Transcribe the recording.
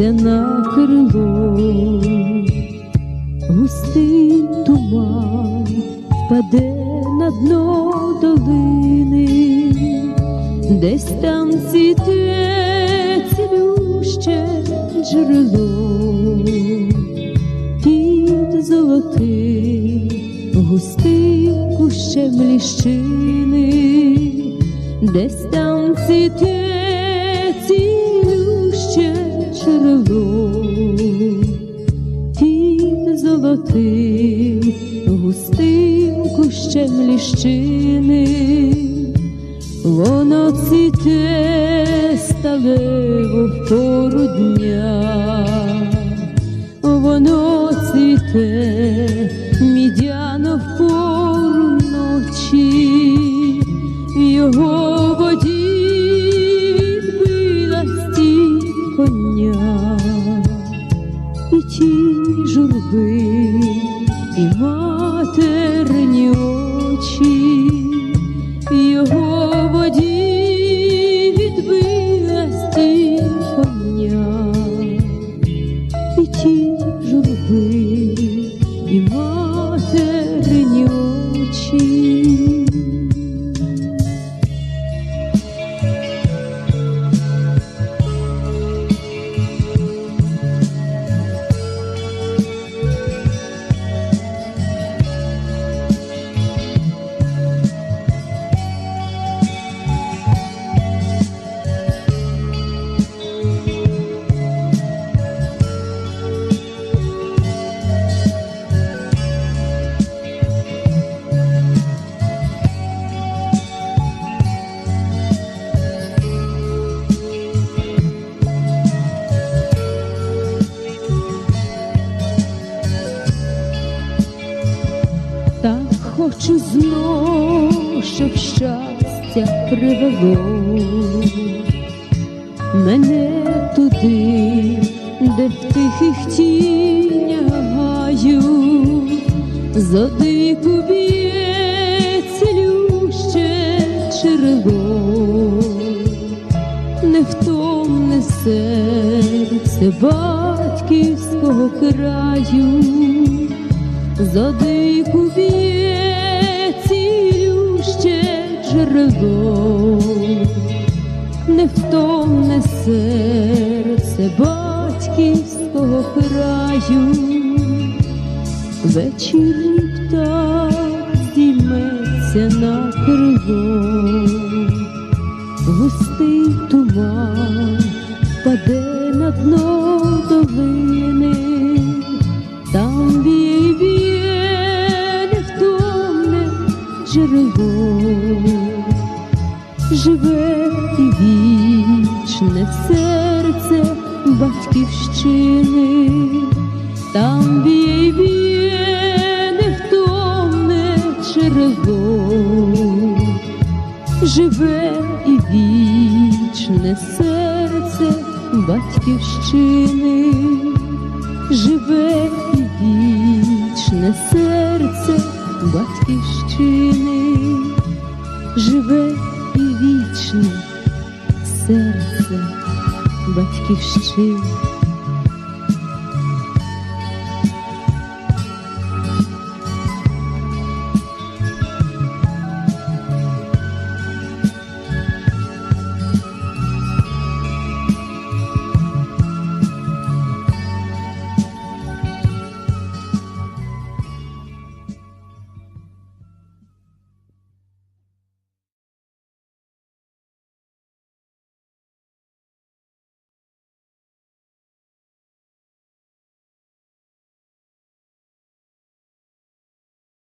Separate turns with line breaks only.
здійметься на крило, густий туман впаде на дно долини, десь там цвіте цілюще джерело. Під золотим густим кущем ліщини, десь там цвіте золотим густим кущем ліщини, воно цвіте сталево в пору дня, воно цвіте материні очі, хочу знов, щоб щастя привело мене туди, де в тихих тінях гаю, зодвіку б'є цілюще джерело, невтомне серце батьківського краю. Задику б'є джерело, невтомне серце батьківського краю, вечірній птах здійметься на крило, густий туман паде на дно долини. Живе і вічне серце батьківщини, там б'є, б'є невтомне джерело, живе і вічне серце батьківщини. Живе і вічне серце батьківщини, живе і вічне серце батьківщини.